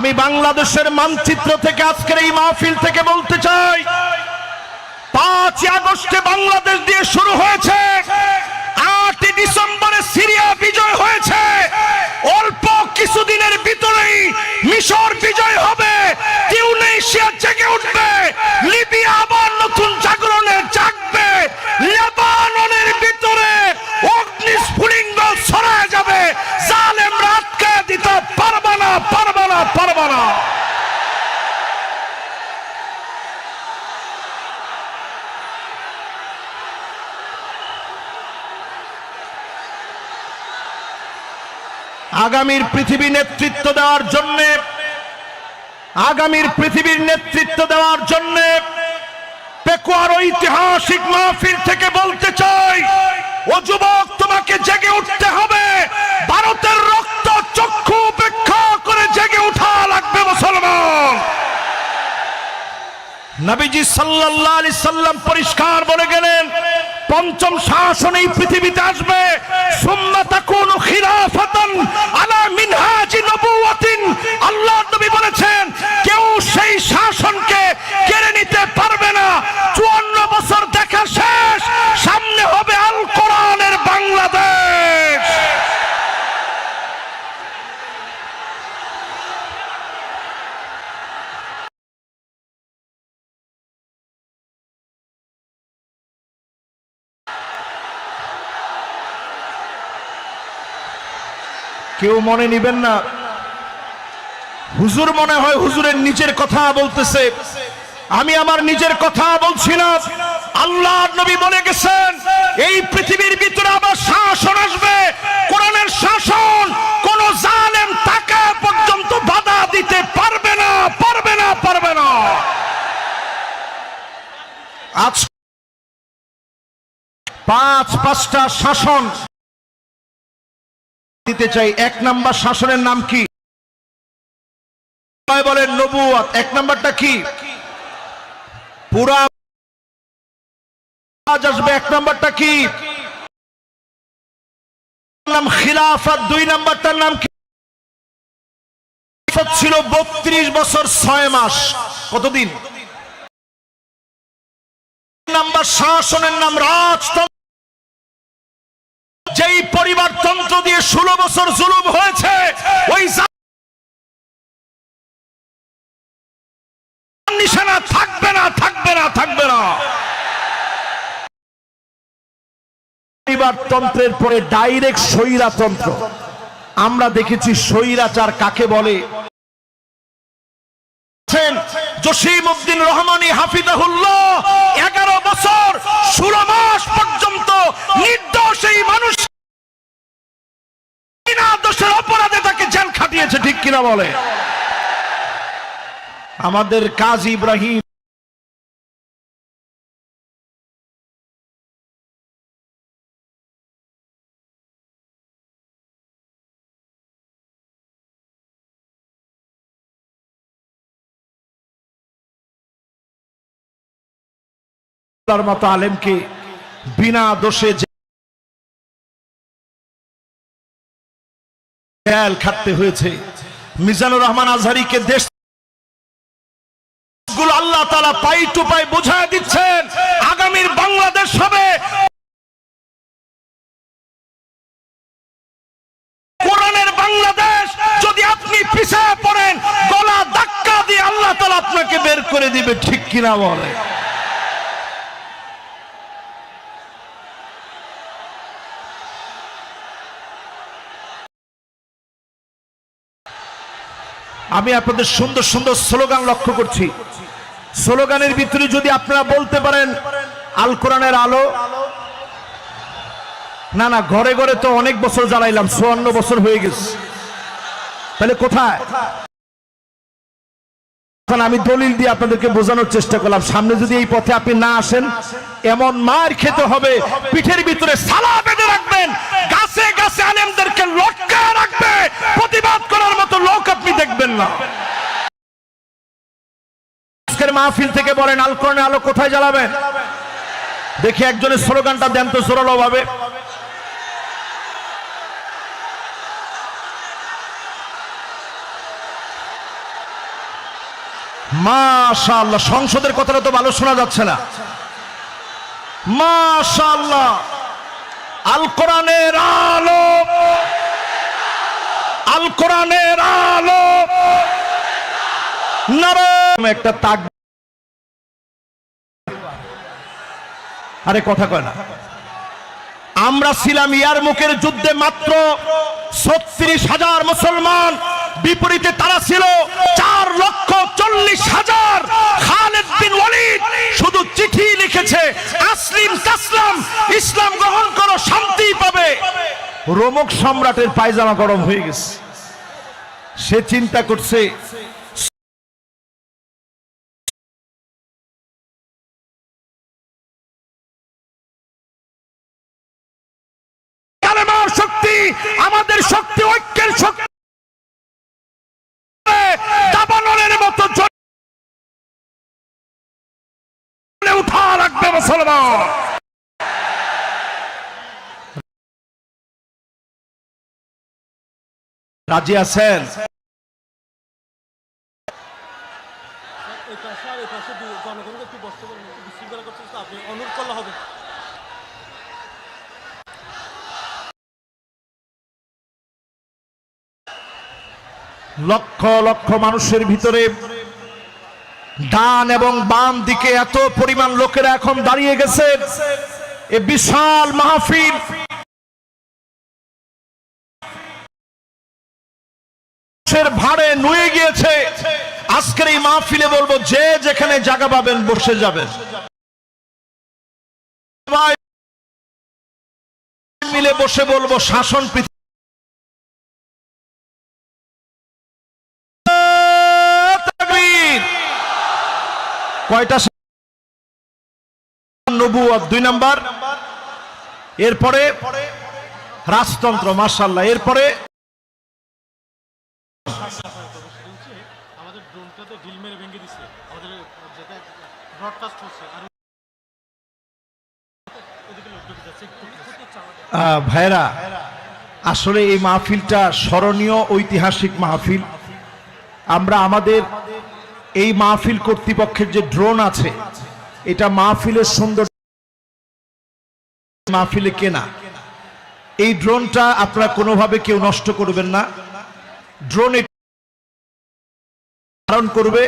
আমি বাংলাদেশের মানচিত্র থেকে আজকের এই মাহফিল থেকে বলতে চাই, পাঁচই আগস্টে বাংলাদেশ দিয়ে শুরু হয়েছে, আটই ডিসেম্বরে সিরিয়া বিজয় হয়েছে, অল্প কিছুদিনের ভিতরেই মিশর বিজয় হবে টিউনেশিয়া জেগে উঠবে, লিবিয়া আবার নতুন পারবে না। আগামীর পৃথিবী নেতৃত্ব দেওয়ার জন্যে, আগামীর পৃথিবীর নেতৃত্ব দেওয়ার জন্য পেকুয়ার ঐতিহাসিক মাহফিল থেকে বলতে চাই, ও যুবক, তোমাকে জেগে উঠতে হবে। ভারতের রক্ত চক্ষু উপেক্ষা উঠা লাগবে মুসলমান। নবীজি সাল্লাল্লাহু আলাইহি সাল্লাম পরিষ্কার বলে গেলেন, পঞ্চম শাসন এই পৃথিবীতে আসবে। সুম্মা তাকুনু খিলাফাতান আলা মিনহাজি নবুওয়াতিন। আল্লাহ নবী বলেছেন, কেউ সেই শাসনকে কেড়ে নিতে পারবে না। 54 বছর দেখা শেষ সামনে হবে আল কোরআনের বাংলাদেশ কেউ মনে নিবেন না। হুজুর মনে হয় হুজুরের নিজের কথা বলতেছে। আমি আমার নিজের কথা বলছি না। আল্লাহ নবী বলে গেছেন, এই পৃথিবীর ভিতরে আবার শাসন আসবে। কোরআনের শাসন কোন জালেম টাকা পর্যন্ত বাধা দিতে পারবে না পারবে না পারবে না। আজ পাঁচ পাঁচটা শাসন দিতে চাই। এক নাম্বার শাসনের নাম কি? বলেন নবুয়াত এক নাম্বারটা কি? পুরা আসবে। এক নাম্বারটা কি? খিলাফত। দুই নাম্বারটার নাম কি? ছিল বত্রিশ বছর ছয় মাস। কতদিন? নাম্বার শাসনের নাম রাজতন্ত্র। যেই পরিবারতন্ত্র দিয়ে ষোলো বছর জুলুম হয়েছে, ওই নিশানা থাকবে না থাকবে না থাকবে না। পরিবারতন্ত্রের পরে ডাইরেক্ট স্বৈরাতন্ত্র। আমরা দেখেছি স্বৈরাচার কাকে বলে? নির্দোষ এই মানুষ বিনা দোষের অপরাধে তাকে জেল খাটিয়েছে, ঠিক কিনা বলে? আমাদের কাজ ইব্রাহিম। মতো আলেমকে বিনা দোষে জেল খাটতে হয়েছে। মিজানুর রহমান আজহারিকে দেশ আল্লাহ তালা পাই টু পাই বোঝায় দিচ্ছেন। আগামীর বাংলাদেশ হবে। যদি আপনি পড়েন ধাক্কা দিয়ে আল্লাহ আপনাকে বের করে দিবে, ঠিক কিনা বলে? আমি আপনাদের সুন্দর সুন্দর স্লোগান লক্ষ্য করছি। স্লোগানের ভিতরে যদি আপনারা বলতে পারেন, আল কোরআনের আলো। না না, ঘরে ঘরে তো অনেক বছর জ্বালাইলাম, চুয়ান্ন বছর হয়ে গেছে। তাহলে কোথায়? এখন আমি দলিল দিয়ে আপনাদেরকে বোঝানোর চেষ্টা করলাম। সামনে যদি এই পথে আপনি না আসেন, এমন মার খেতে হবে, পিঠের ভিতরে সালা বেঁধে রাখবেন, গাছে গাছে আলেমদেরকে লটকা রাখবে, প্রতিবাদ করার মতো লোক আপনি দেখবেন না। আজকের মাহফিল থেকে বলেন আল কোরআনের আলো কোথায় জ্বালাবেন? দেখি একজনের স্লোগানটা দেন তো জোরালো ভাবে। মাশাআল্লাহ, সংসদের কথাটা তো ভালো শোনা যাচ্ছে না। মাশাআল্লাহ, আল কোরআনের আলো। আল কোরআনের আলো। একটা তাক আরে কথা কয় না। আমরা ছিলাম ইয়ার মুখের যুদ্ধে মাত্র ছত্রিশ হাজার মুসলমান। বিপরীতে তারা ছিল চার লক্ষ চল্লিশ হাজার। খালেদ বিন ওয়ালিদ শুধু চিঠি লিখেছে, আসলিম তাসলাম, ইসলাম গ্রহণ করো, শান্তি পাবে। রোমক সম্রাটের পায়জামা গরম হয়ে গেছে। সে চিন্তা করছে অনুরোধ করলে হবে লক্ষ লক্ষ মানুষের ভিতরে ডান এবং বাম দিকে এত পরিমাণ লোকেরা এখন দাঁড়িয়ে গেছে। এ বিশাল মাহফিল। ভাড়ে নুয়ে গিয়েছে। আজকের এই মাহফিলে বলব, যে যেখানে জায়গা পাবেন বসে সবাই মিলে বসে বলব, শাসন পৃথিবী কয়টা দুই নাম্বার। এরপরে রাজতন্ত্র মার্শাল্লাহ এরপরে ভাইরা আসলে এই মাহফিলটা স্মরণীয় ঐতিহাসিক মাহফিল। আমরা আমাদের এই মাহফিল কর্তৃপক্ষের যে ড্রোন আছে, এটা মাহফিলের সুন্দর মাহফিলে কেনা। এই ড্রোনটা আপনারা কোনোভাবে কেউ নষ্ট করবেন না। ড্রোন ধারণ করবে,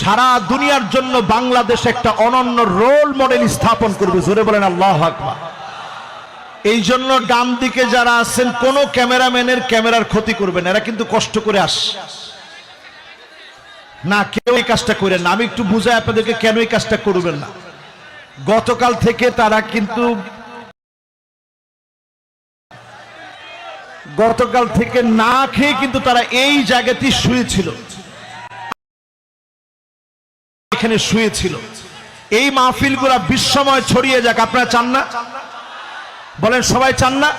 সারা দুনিয়ার জন্য বাংলাদেশ একটা অনন্য রোল মডেল স্থাপন করবে। জোরে বলেন আল্লাহ আকবার। এই জন্য ডান দিকে যারা আছেন, কোনো ক্যামেরাম্যানের ক্যামেরার ক্ষতি করবেন এরা কিন্তু কষ্ট করে আস না, কেউ এই কাজটা করেন না। আমি একটু বুঝাই আপনাদেরকে কেন এই কাজটা করবেন না। গতকাল থেকে তারা কিন্তু গতকাল থেকে না খেয়ে কিন্তু তারা এই জায়গাতেই শুয়েছিল। এখানে শুয়েছিল। এই মাহফিলগুলা বিশ্বময় ছড়িয়ে যাক। আপনারা চান না? বলেন, সবাই চান না?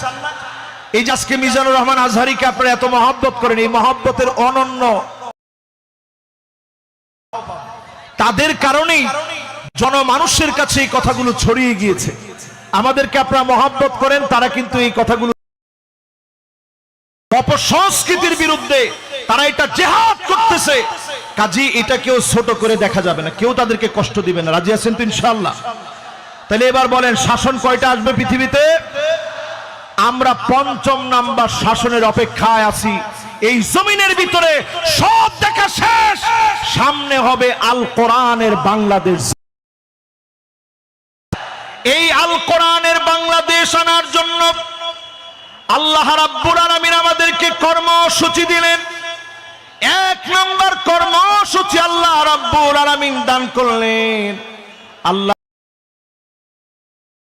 এই যে আজকে মিজানুর রহমান আজহারিকে আপনারা এত মহব্বত করেন, এই মহব্বতের অনন্য তাদের কারণেই জনমানুষের কাছে এই কথাগুলো ছড়িয়ে গিয়েছে। আমাদেরকে আপনারা মহব্বত করেন, তারা কিন্তু এই কথাগুলো অপসংস্কৃতির বিরুদ্ধে তারা এটা জেহাদ করতেছে। কাজী, এটা কেউ ছোট করে দেখা যাবে না, কেউ তাদেরকে কষ্ট দিবে না। রাজি আছেন তো ইনশাআল্লাহ? তাহলে এবার বলেন, শাসন কয়টা আসবে পৃথিবীতে? আমরা পঞ্চম নাম্বার শাসনের অপেক্ষায় আছি। এই জমিনের ভিতরে সব দেখা শেষ। সামনে হবে আল কোরআনের বাংলাদেশ। এই আল কোরআনের বাংলাদেশ আনার জন্য আল্লাহ রাব্বুল আলামিন আমাদেরকে কর্মসূচি দিলেন। এক নম্বর কর্মসূচি আল্লাহ রাব্বুল আলামিন দান করলেন। আল্লাহ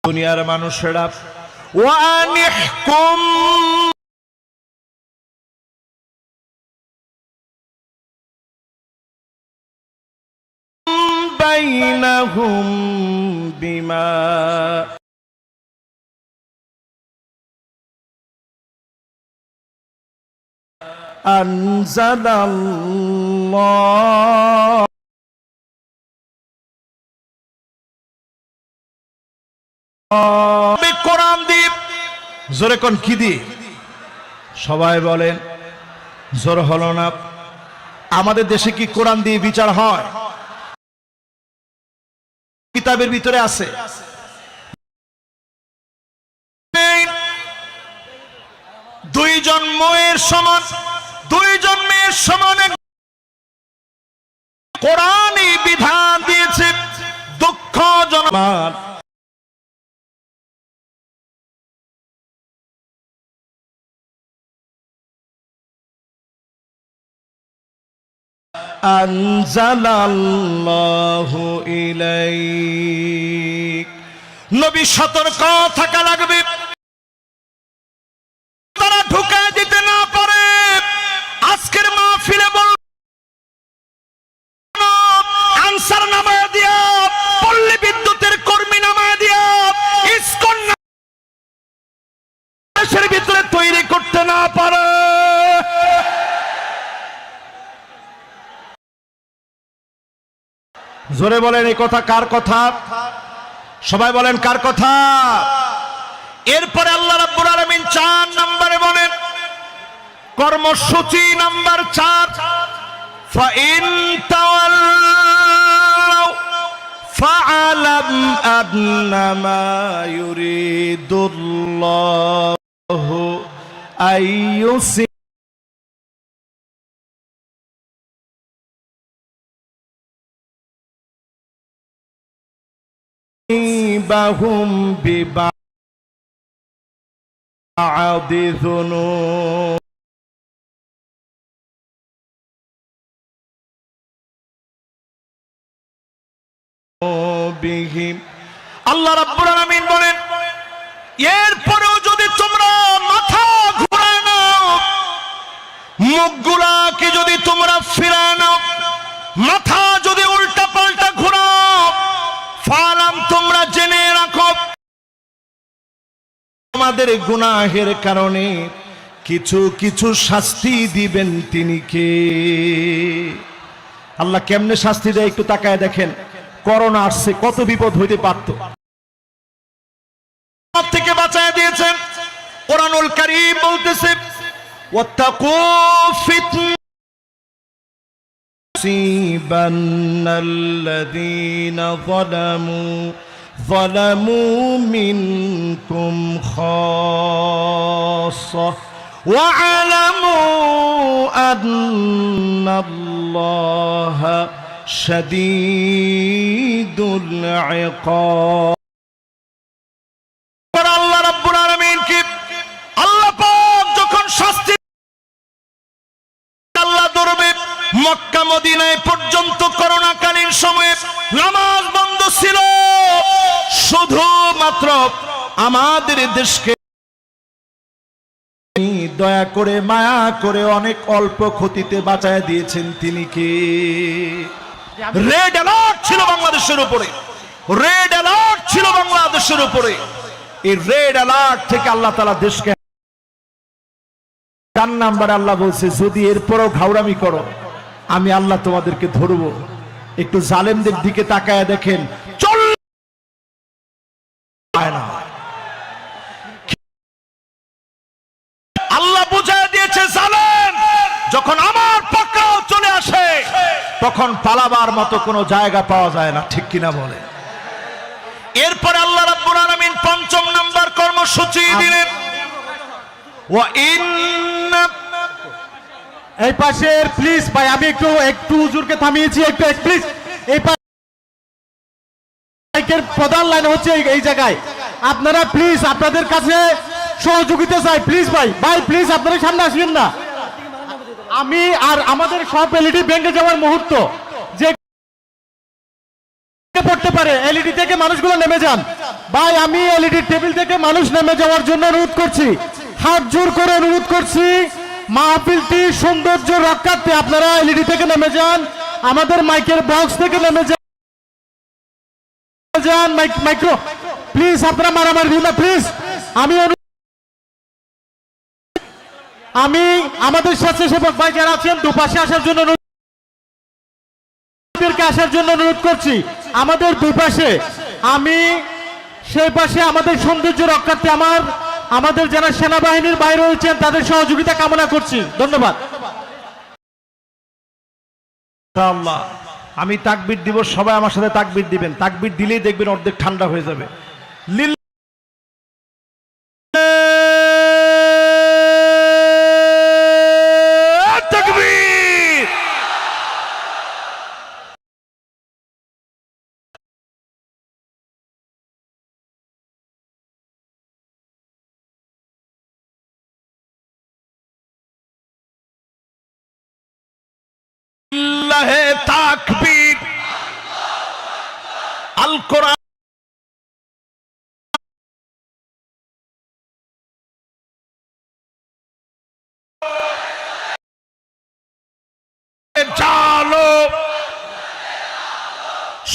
দুনিয়ার মানুষেরা ওয়ানিহকুম বাইনাহুম বিমা أنزل الله আমি কোরআন দ্বীপ জোরে কোন কি দি সবাই বলেন জোর হলো না আমাদের দেশে কি কোরআন দিয়ে বিচার হয় কিতাবের ভিতরে আছে। দুই জন মেয়ের সমান দুই মেয়ের সমান কোরআনই বিধান দিয়েছে দুঃখজনক। আনজালাল্লাহু ইলাইক। নবী সতর্ক থাকা লাগবে। তারা ঢুকায় দিতে না পারে। আজকের মাহফিলে বল আনসার নামায় দিয়া, পল্লী বিদ্যুতের কর্মী নামায় দিয়া, ইসকন দেশের ভিতরে তৈরি করতে না পারে। জোরে বলেন এই কথা কার কথা সবাই বলেন কার কথা এরপরে আল্লাহ রাব্বুল আলামিন চার নম্বরে বলেন কর্মসূচি নাম্বার চার فإن تولوا فاعلم أنما يريد الله أن يصيب يصيبهم ببعض ذنوب বিহীন আল্লাহ রাব্বুল আলামিন বলেন এরপরেও যদি তোমরা মাথা ঘুরায় নাও মুখগুলাকে যদি তোমরা ফিরায় নাও মাথা আমাদের গুনাহের কারণে কিছু কিছু শাস্তি দিবেন তিনি কে? আল্লাহ কেমনে শাস্তি দেয় একটু তাকায় দেখেন। করোনা আসছে, কত বিপদ হইতে পারত। থেকে বাঁচায় দিয়েছেন। কোরআনুল কারীম বলতেছে, ওয়াত্তাকু ফিতনা। সিবান্নাল্লাযীনা যালামু ظلموا منكم خاصة واعلموا أن الله شديد العقاب. আমাদের দেশকে দয়া করে, মায়া করে, অনেক অল্প ক্ষতিতে বাঁচায় দিয়েছেন তিনি কে? রেড অ্যালার্ট ছিল বাংলাদেশের উপরে। রেড অ্যালার্ট ছিল বাংলাদেশের উপরে। এই রেড অ্যালার্ট থেকে আল্লাহ তালা দেশকে চার নাম্বার আল্লাহ বলছে, যদি এরপরও ঘাউরামি করো, আমি আল্লাহ তোমাদেরকে ধরব। একটু জালেমদের দিকে তাকায় দেখেন, চল না। আল্লাহ বুঝায় দিয়েছে জালেম যখন আমার পাকড়াও চলে আসে তখন পালাবার মতো কোনো জায়গা পাওয়া যায় না, ঠিক কিনা বলে। এরপরে আল্লাহ রাব্বুল আলামিন পঞ্চম নাম্বার কর্মসূচি দিলেন। ওয়া ইন্না এই পাশের প্লিজ ভাই, আমি একটু একটু হুজুরকে থামিয়েছি, একটু প্লিজ এই পা- মাইকের প্রধান লাইন হচ্ছে এই- জায়গায়। আপনারা প্লিজ আপনাদের কাছে সহযোগিতা চাই প্লিজ ভাই। ভাই প্লিজ আপনারা সামনে আসবেন না। আমি আর আমাদের সব এলইডি ভেঙে যাওয়ার মুহূর্ত। পারে এলইডি থেকে মানুষগুলো নেমে যান। ভাই, আমি এলইডি টেবিল থেকে মানুষ নেমে যাওয়ার জন্য অনুরোধ করছি। হাত জোর করে অনুরোধ করছি। মাহফিলটি, সৌন্দর্য রক্ষার্থে আপনারা এলইডি থেকে নেমে যান। আমাদের মাইকের বক্স থেকে নেমে যান। যান, মাইক, মাইক্রো। প্লিজ আপনারা মারামারি দিন না প্লিজ আমি আমি, আমাদের স্বেচ্ছাসেবক ভাই যারা আছেন, দুপাশে আসার জন্য আমাদেরকে আসার জন্য অনুরোধ করছি। আমাদের দুপাশে, আমি, সেই পাশে আমাদের সৌন্দর্য রক্ষার্থে আমার, আমাদের যারা সেনাবাহিনীর বাইরে রয়েছেন, তাদের সহযোগিতা কামনা করছি। ধন্যবাদ। আমি তাকবির দিব, সবাই আমার সাথে তাকবির দিবেন। তাকবির দিলেই দেখবেন অর্ধেক ঠান্ডা হয়ে যাবে।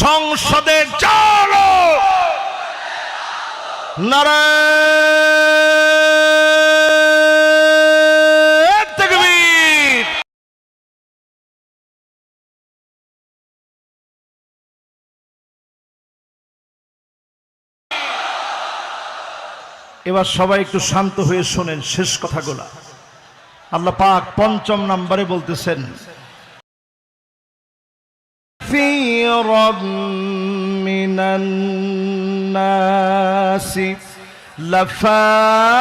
সংসদে চালো। এবার সবাই একটু শান্ত হয়ে শোনেন শেষ কথাগুলা। আল্লাহ পাক পঞ্চম নম্বরে বলতেছেন كثيرا من الناس لفاسقون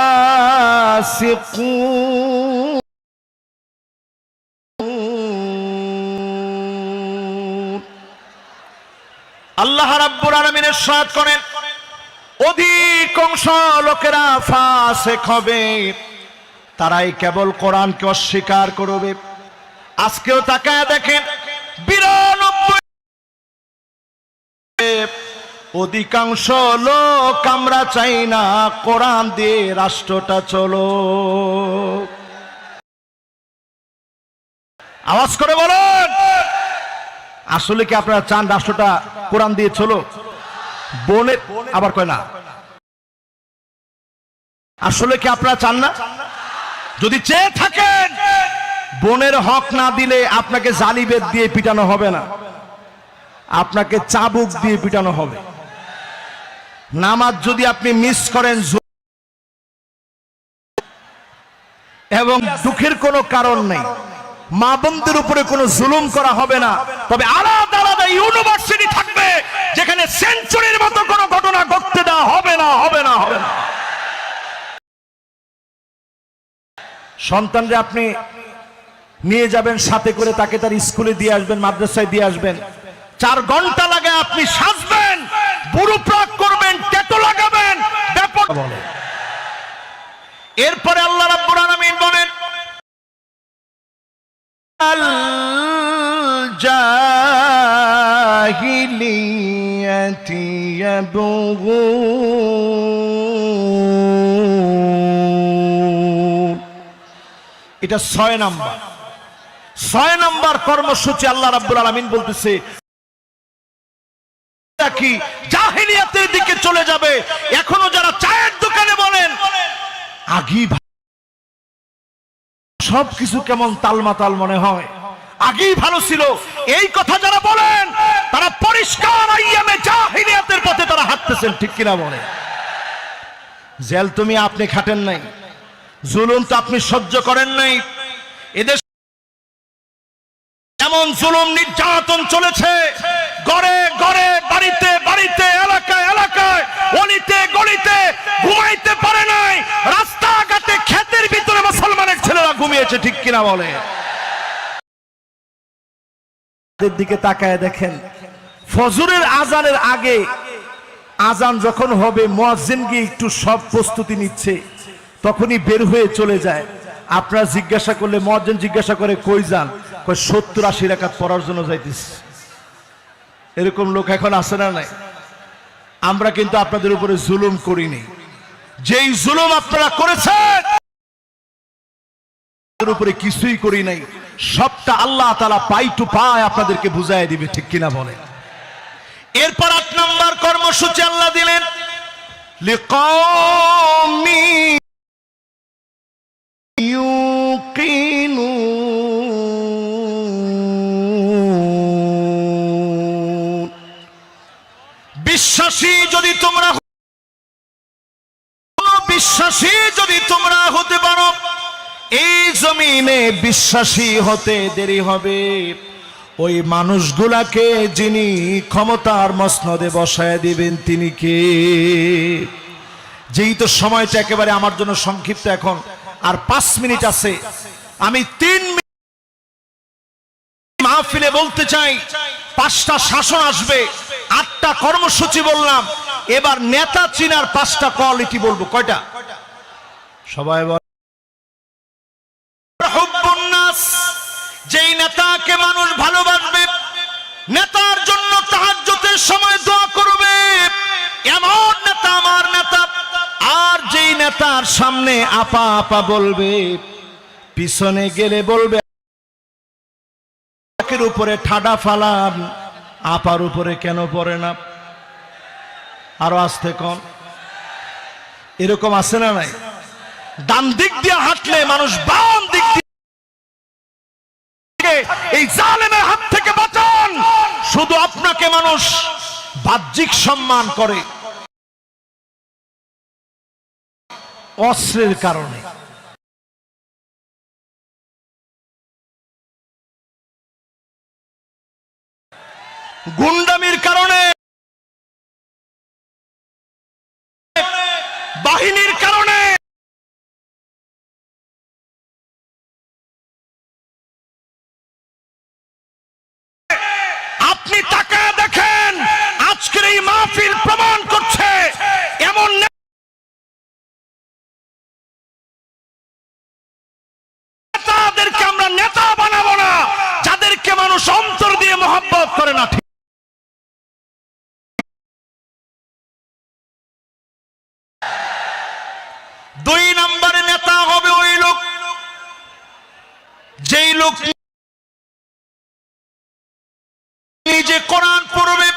আল্লাহ রাব্বুল আলামিনের সাথ করেন অধিকাংশ লোকেরা ফাসেক হবে তারাই কেবল কোরআনকে অস্বীকার করবে আজকেও তাকায় দেখেন অধিকাংশ লোক আমরা চাই না কোরআন দিয়ে রাষ্ট্রটা চলো। আওয়াজ করে বলেন। আসলে কি আপনারা চান রাষ্ট্রটা কোরআন দিয়ে চলো? বনে আবার কয় না। আসলে কি আপনারা চান না? যদি চেয়ে থাকেন, বোনের হক না দিলে আপনাকে জালিবেদ দিয়ে পিটানো হবে না। আপনাকে চাবুক দিয়ে পিটানো হবে। নামাজ যদি আপনি মিস করেন এবং দুঃখের কোনো কারণ নেই। মা বোনদের উপরে কোনো জুলুম করা হবে না। তবে আলাদা আলাদা ইউনিভার্সিটি থাকবে, যেখানে সেঞ্চুরির মতো কোনো ঘটনা ঘটতে দেওয়া হবে না হবে না হবে না। সন্তানরে আপনি নিয়ে যাবেন, সাথে করে তাকে তার স্কুলে দিয়ে আসবেন, মাদ্রাসায় দিয়ে আসবেন। চার ঘণ্টা লাগে আপনি সাজবেন বুড়ো প্রাক করবেন টেটো লাগাবেন ব্যাপক বলে। এরপরে আল্লাহ রাব্বুল আলামিন বলেন আল জাহিলিয়াতি এটা ছয় নাম্বার। ছয় নাম্বার কর্মসূচি আল্লাহ রাব্বুল আলামিন বলতেছে কি? জাহিলিয়াতের দিকে চলে যাবে। এখনও যারা চায়ের দোকানে বলেন আগেই ভা- সবকিছু কেমন তালমাতাল মনে হয়? আগেই ভালো ছিল। এই কথা যারা বলেন, তারা পরিষ্কার আইয়ামে জাহিলিয়াতের পথে তারা হাঁটতেছেন, ঠিক কিনা বলে? জেল তুমি আপনি খাটেন নাই। জুলুম তো আপনি সহ্য করেন নাই। এদের এমন জুলুম নির্যাতন চলেছে। গড়ে গড়ে, বাড়িতে বাড়িতে, এলাকায় এলাকায়, অলিতে, গলিতে, ঘুমাইতে পারে নাই। রাস্তাঘাটে ক্ষেতের ভিতরে মুসলমানের ছেলেরা ঘুমিয়েছে, ঠিক কিনা বলে? দিকে তাকায় দেখেন, ফজরের আজানের আগে আজান যখন হবে, মুয়াজ্জিন গিয়ে একটু সব প্রস্তুতি নিচ্ছে, তখনই বের হয়ে চলে যায়। আপনারা জিজ্ঞাসা করলে, মুয়াজ্জিন জিজ্ঞাসা করে, কই যান? সত্তর আশি রাকাত পড়ার জন্য যাইতেছি। এরকম লোক এখন আছে না নাই? আমরা কিন্তু আপনাদের উপরে জুলুম করিনি। যেই জুলুম আপনারা করেছেন উপরে কিছুই করি নাই। সবটা আল্লাহ তালা পাই টু পায় আপনাদেরকে বুঝাই দিবে, ঠিক কিনা বলে এরপর আট নম্বর কর্মসূচি আল্লাহ দিলেন লিকৌমি বিশ্বাসী যদি তোমরা বিশ্বাসী যদি তোমরা হতে পারো, এই জমিনে বিশ্বাসী হতে দেরি হবে। ওই মানুষগুলাকে যিনি ক্ষমতার মসনদে বসায় দিবেন, তিনি কে? যেই তো সময়টা একেবারে আমার জন্য সংক্ষিপ্ত এখন। আর পাঁচ মিনিট আছে। আমি তিন মিনিট মাহফিলে বলতে চাই, পাঁচটা শাসন আসবে। আটটা কর্মসূচি বললাম এবার নেতা চিনার পাঁচটা কোয়ালিটি বলব কয়টা? সবাই যেই নেতাকে মানুষ ভালোবাসবে নেতার জন্য তাহাজ্জুদের সময় দোয়া করবে। এমন নেতা আমার নেতা আর যেই নেতার সামনে আপা আপা বলবে পিছনে গেলে বলবে উপরে ঠাডা ফালাম আপার উপরে কেন পড়ে না? আরও আসতে কন। এরকম আছে না নাই? ডান দিক দিয়ে হাঁটলে মানুষ বাম দিক দিয়ে এই জালেমের হাত থেকে বাঁচান। শুধু আপনাকে মানুষ বাহ্যিক সম্মান করে। অস্ত্রের কারণে। গুন্ডামির কারণে বাহিনীর কারণে আপনি তাকায় দেখেন আজকের এই মাহফিল প্রমাণ করছে এমন নেতাদেরকে আমরা নেতা বানাবো না যাদেরকে মানুষ অন্তর দিয়ে মহব্বত করে না ঠিক দুই নম্বরে নেতা হবে ওই লোক যেই লোক নিজে কোরআন পড়বে,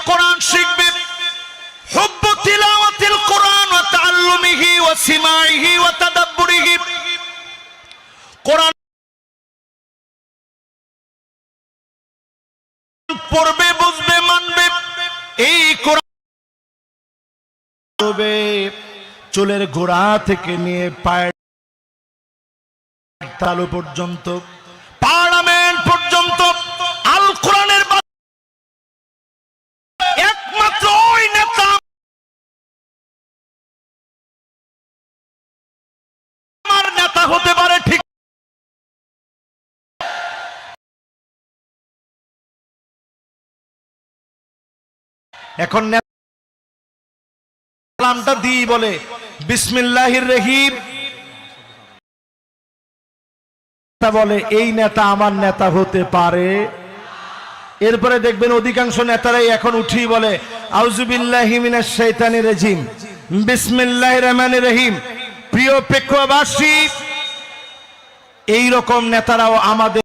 কোরআন শিখবে। হুব্বু তিলাওয়াতিল কোরআন ওয়া তাআল্লুমিহি ওয়া সিমাইহি ওয়া তাদাব্বুরিহি। কোরআন পড়বে, বুঝবে, মানবে। এই কোরআন চুলের গোড়া থেকে নিয়ে পায়ের তালু পর্যন্ত। এখন নেতা সালামটা দিই বলে। বিসমিল্লাহির রহিম। বলে, এই নেতা আমার নেতা হতে পারে। এরপরে দেখবেন অধিকাংশ নেতারাই এখন উঠি বলে আউজুবিল্লাহি মিনাশ শাইতানির রাজিম। বিসমিল্লাহির রহমানির রহিম। প্রিয় প্রেক্ষবাসী এই রকম নেতারাও আমাদের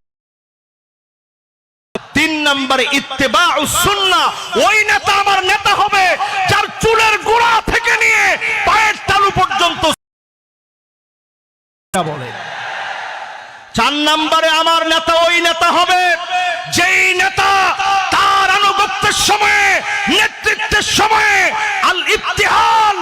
নম্বরে ইত্তেবা ও সুন্না। ওই নেতা আমার নেতা হবে, যার চুলের গোড়া থেকে নিয়ে পায়ের তালু পর্যন্ত বলে। চার নম্বরে আমার নেতা, ওই নেতা হবে, যেই নেতা তার আনুগত্যের সময়ে, নেতৃত্বের সময়ে আল ইতিহাস